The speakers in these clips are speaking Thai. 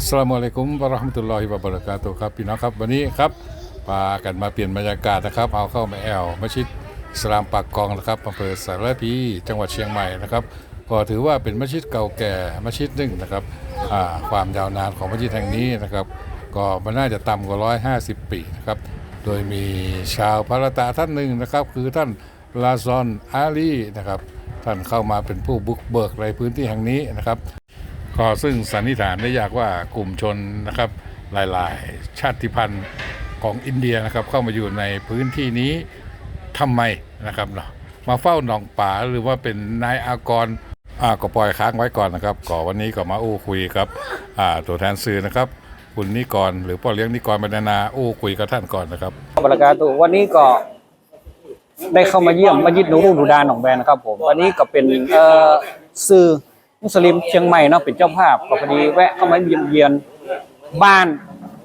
อัสสลามุอะลัยกุมวะราะห์มะตุลลอฮิวะบะเราะกาตุฮ์ครับพี่น้องครับวันนี้ครับพากันมาเปลี่ยนบรรยากาศนะครับเอาเข้ามาแอลมัสยิดอิสลามปากกองนะครับอำเภอสารพีจังหวัดเชียงใหม่นะครับก็ถือว่าเป็นมัสยิดเก่าแก่มัสยิดหนึ่งนะครับความยาวนานของมัสยิดแห่งนี้นะครับ ก็มันน่าจะต่ำกว่า 150 ปีนะครับโดยมีชาวพาราตาท่านหนึ่งนะครับ คือท่านลาซอนอาลีนะครับท่านเข้ามาเป็นผู้บุกเบิกในพื้นที่แห่งนี้นะครับ ก็ซึ่งสันนิษฐานได้ยากว่ากลุ่มชนนะครับหลาย ๆ ชาติพันธุ์ของอินเดียนะครับเข้ามาอยู่ในพื้นที่นี้ทำไมนะครับเนาะมาเฝ้าหนองป่าหรือว่าเป็นนายอากรอ่าก็ปล่อยค้างไว้ก่อนนะครับก่อวันนี้ก็มาอู้คุยครับอ่าตัวแทนสื่อนะครับคุณนิกรหรือพ่อเลี้ยงนิกรบรรณาอู้คุยกับท่านก่อนนะครับบรรยากาศวันนี้ก็ได้เข้ามาเยี่ยมมัสยิดนูรุดูดานหนองแบนนะครับผมวันนี้ก็เป็นเอ่อสื่อ มุสลิมเชียงใหม่เนาะเป็นเจ้าภาพก็พอดีแวะเข้ามาเยี่ยมเยียนบ้าน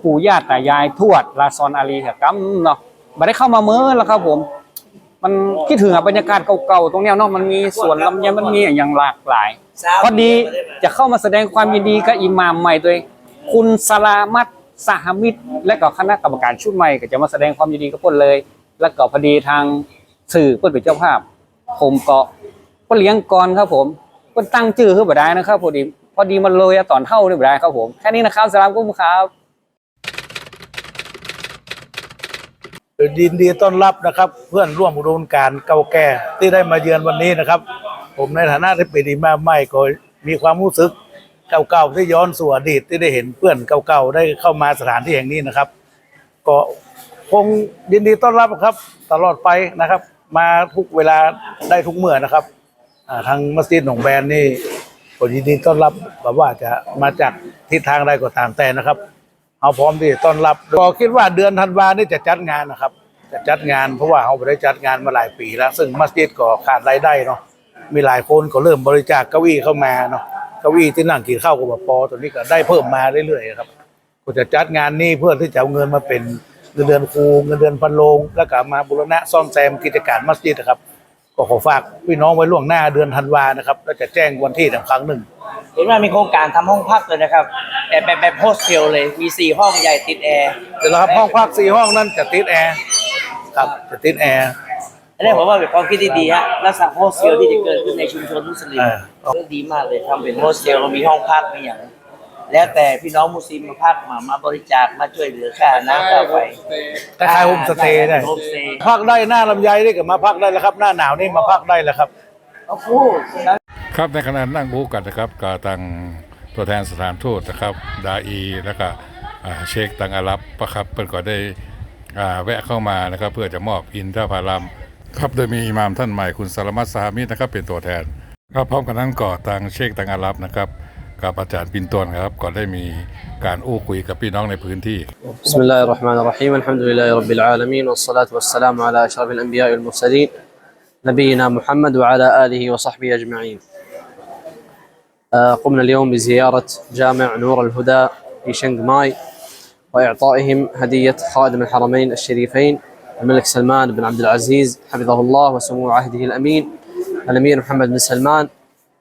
ปู่ย่าตายายทวดลาซอนอาลีกับกัมเนาะม่ได้เข้ามาเมื่อแล้วครับผม มันคิดถึงบรรยากาศเก่าๆตรงเนี้ยเนาะมันมีสวนลำไยมันมีอย่างหลากหลายพอดีจะเข้ามาแสดงความยินดีกับอิหม่ามใหม่โดยคุณสลามัตสหมิตร และก็คณะกรรมการชุดใหม่ก็จะมาแสดงความยินดีกับพิ่นเลย แล้วก็พอดีทางสื่อเพิ่นเป็นเจ้าภาพ ผมก็เลี้ยงก่อนครับผม เพิ่นตั้งชื่อขึ้นบ่ได้นะครับพอดีพอดีมันเลยตอนเท่านี่บ่ได้ครับผมแค่นี้นะครับสลามกุ้มครับยินดีต้อนรับนะครับ เพื่อนร่วมอุดมการเก่าแก่ที่ได้มาเยือนวันนี้นะครับ ผมในฐานะที่เป็นอิหม่าใหม่ก็มีความรู้สึกเก่าๆที่ย้อนสู่อดีตที่ได้เห็นเพื่อนเก่าๆได้เข้ามาสถานที่แห่งนี้นะครับ ก็คงยินดีต้อนรับครับ ตลอดไปนะครับ มาทุกเวลาได้ทุกเมื่อนะครับ ทางมัสยิดหนองแบนนี่ก็ยินดีต้อนรับแบบว่าจะมาจากทิศทางใดก็ตามแต่นะครับ เอาพร้อมที่ต้อนรับก็คิดว่าเดือนธันวานี่จะจัดงานนะครับ จะจัดงานเพราะว่าเขาไม่ได้จัดงานมาหลายปีแล้ว ซึ่งมัสยิดก็ขาดรายได้เนาะมีหลายคนก็เริ่มบริจาคเก้าอี้เข้ามาเนาะเก้าอี้ที่นั่งกินข้าวกับปอตัวนี้ก็ได้เพิ่มมาเรื่อยๆครับก็จะจัดงานนี้เพื่อที่จะเอาเงินมาเป็นเงินเดือนครูเงินเดือนพันโรงแล้วก็มาบูรณะซ่อมแซมกิจการมัสยิดนะครับ ก็ขอฝากพี่น้องไว้ล่วงหน้าเดือนธันวานะครับแล้วจะแจ้งวันที่อีกครั้งหนึ่ง เห็นว่ามีโครงการทำห้องพักเลยนะครับแต่แบบแบบโฮสเทลเลยมีสี่ห้องใหญ่ติดแอร์เดี๋ยวนะครับห้องพักสี่ห้องนั้นจะติดแอร์ครับจะติดแอร์อันนี้ผมว่าเป็นความคิดที่ดีฮะลักษณะโฮสเทลที่จะเกิดขึ้นในชุมชนมุสลิมเออเรื่องดีมากเลยทำเป็นโฮสเทลมีห้องพักมีอย่าง แล้วแต่พี่น้องมุสลิมมาพักมามาบริจาคมาช่วยเหลือค่าน้ำค่าไฟ คล้ายๆโฮมสเตย์ได้โฮมสเตย์ พักได้หน้าลำไยนี่ก็มาพักได้แล้วครับ หน้าหนาวนี่มาพักได้แล้วครับ โอ้โหครับในขณะนั่งบูกันนะครับก็ทางตัวแทนสถานทูตนะครับ ดาอีแล้วก็อ่าเชคตังอารับประครับเปิ่นก็ได้อ่าแวะเข้ามานะครับ เพื่อจะมอบอินทผลัมครับโดยมีอิหมามท่านใหม่คุณสารมัตสหามิตรนะครับเป็นตัวแทนครับพร้อมกันนั้นก็ทางเชคตังอารับนะครับ กับอาจารย์ปินตวนครับก็ได้มีการอู้คุยกับพี่น้องในพื้นที่ بسم الله الرحمن الرحيم الحمد لله رب العالمين والصلاة والسلام على أشرف الأنبياء والمرسلين نبينا محمد وعلى آله وصحبه أجمعين آه، قمنا اليوم بزيارة جامع نور الهدى في شنغ ماي وإعطائهم هدية خادم الحرمين الشريفين الملك سلمان بن عبد العزيز حفظه الله وسمو عهده الأمين الأمير محمد بن سلمان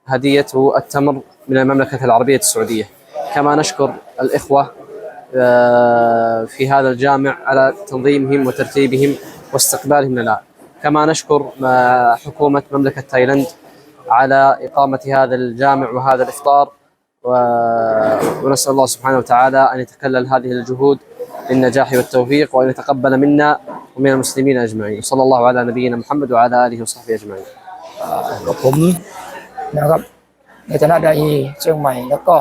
هديته التمر من المملكة العربية السعودية. كما نشكر الإخوة آه، في هذا الجامع على تنظيمهم وترتيبهم واستقبالهم لنا. كما نشكر آه، حكومة مملكة تايلاند على إقامة هذا الجامع وهذا الإفطار ونسأل الله سبحانه وتعالى أن يتكلل هذه الجهود للنجاح والتوفيق وأن يتقبل منا ومن المسلمين أجمعين. صلى الله على نبينا محمد وعلى آله وصحبه أجمعين. ในฐานะดาอีเชียงใหม่ แล้วก็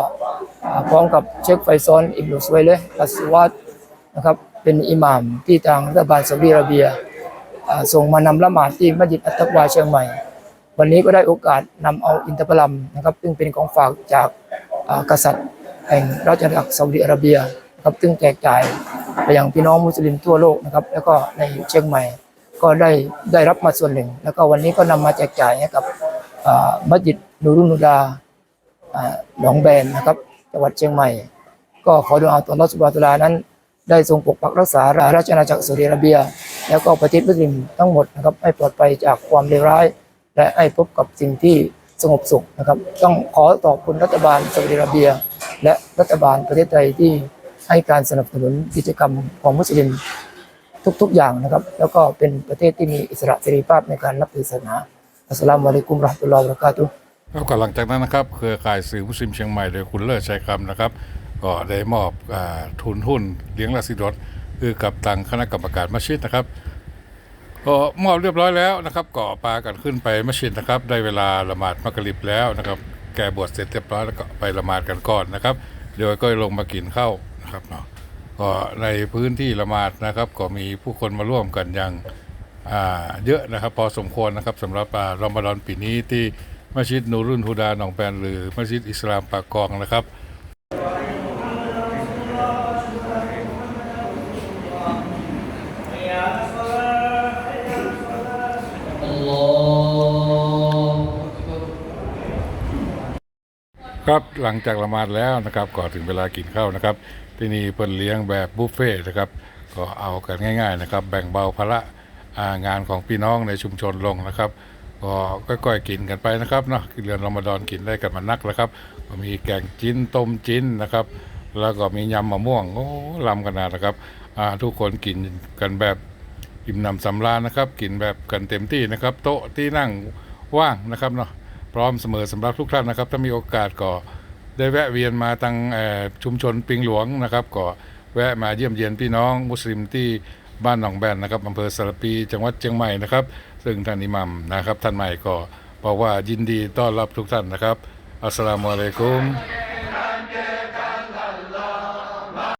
พร้อมกับเชคไฟซอนอิบนุสไวเลห์รัสวัตนะครับเป็นอิหม่ามที่ทางรัฐบาลซาอุดิอาระเบียส่งมานำละหมาดที่มัสยิดอัตตักวาเชียงใหม่ วันนี้ก็ได้โอกาสนำเอาอินทผลัมนะครับซึ่งเป็นของฝากจากกษัตริย์แห่งราชอาณาจักรซาอุดิอาระเบียนะครับซึ่งแจกจ่ายไปยังพี่น้องมุสลิมทั่วโลกนะครับ แล้วก็ในเชียงใหม่ก็ได้ได้รับมาส่วนหนึ่ง แล้วก็วันนี้ก็นำมาแจกจ่ายให้กับมัสยิด นูรุนนูดาหนองแบนนะครับจังหวัดเชียงใหม่ ก็ขอดูอาต่ออัลลอฮฺสุบาตะอาลานั้น ได้ทรงปกปักรักษาราชอาณาจักรซาอุดิอาระเบีย แล้วก็ประเทศมุสลิมทั้งหมดนะครับให้ปลอดภัยจากความเลวร้าย และให้พบกับสิ่งที่สงบสุขนะครับ ต้องขอขอบคุณรัฐบาลซาอุดิอาระเบีย และรัฐบาลประเทศไทยที่ให้การสนับสนุนกิจกรรมของมุสลิมทุกๆอย่างนะครับ แล้วก็เป็นประเทศที่มีอิสระเสรีภาพในการนับถือศาสนาอัสลามุอะลัยกุมราะห์ตุลลอฮ์บะเรากาตุ แล้วก็หลังจากนั้นนะครับเครือข่ายสื่อมุสลิมเชียงใหม่โดยคุณเลิศชัยคำนะครับ ก็ได้มอบอทุนหุ้นเลี้ยงราศีรถคือกับทางคณะกรรมการมัสยิดนะครับก็มอบเรียบร้อยแล้วนะครับก็ปากันขึ้นไปมัสยิดนะครับ ได้เวลาละหมาดมักริบแล้วนะครับ แก่บวชเสร็จเรียบร้อยแล้วก็ไปละหมาดกันก่อนนะครับเดี๋ยวก็ลงมากินข้าวนะครับเนาะก็ในพื้นที่ละหมาดนะครับ ก็มีผู้คนมาร่วมกันอย่างเยอะนะครับ พอสมควรนะครับสำหรับอ่ารอมฎอนปีนี้ที่ มัสยิดนูรุนฮูดาหนองแปนหรือมัสยิดอิสลามปากกองนะครับครับหลังจากละหมาดแล้วนะครับก็ถึงเวลากินข้าวนะครับ ที่นี่เพิ่นเลี้ยงแบบบุฟเฟ่ต์นะครับ ก็เอากันง่าย ๆ นะครับ แบ่งเบาภาระงานของพี่น้องในชุมชนลงนะครับ ก็ค่อยๆกินกันไปนะครับเนาะเดือนรอมฎอนกินได้กันมานักแล้วครับก็มีแกงจิ้นต้มจิ้นนะครับ แล้วก็มียำมะม่วงโอ้ลำขนาดนะครับอ่าทุกคนกินกันแบบอิ่มหนำสำราญนะครับ กินแบบกันเต็มที่นะครับ โต๊ะที่นั่งว่างนะครับเนาะพร้อมเสมอสำหรับทุกท่านนะครับ ถ้ามีโอกาสก็ได้แวะเวียนมาทางชุมชนปิงหลวงนะครับก็แวะมาเยี่ยมเยียนพี่น้องมุสลิมที่บ้านหนองแบนนะครับอำเภอสารปีจังหวัดเชียงใหม่นะครับ ซึ่งท่านอิหมัมนะครับ ท่านใหม่ก็บอกว่ายินดีต้อนรับทุกท่านนะครับ อัสสลามุอะลัยกุม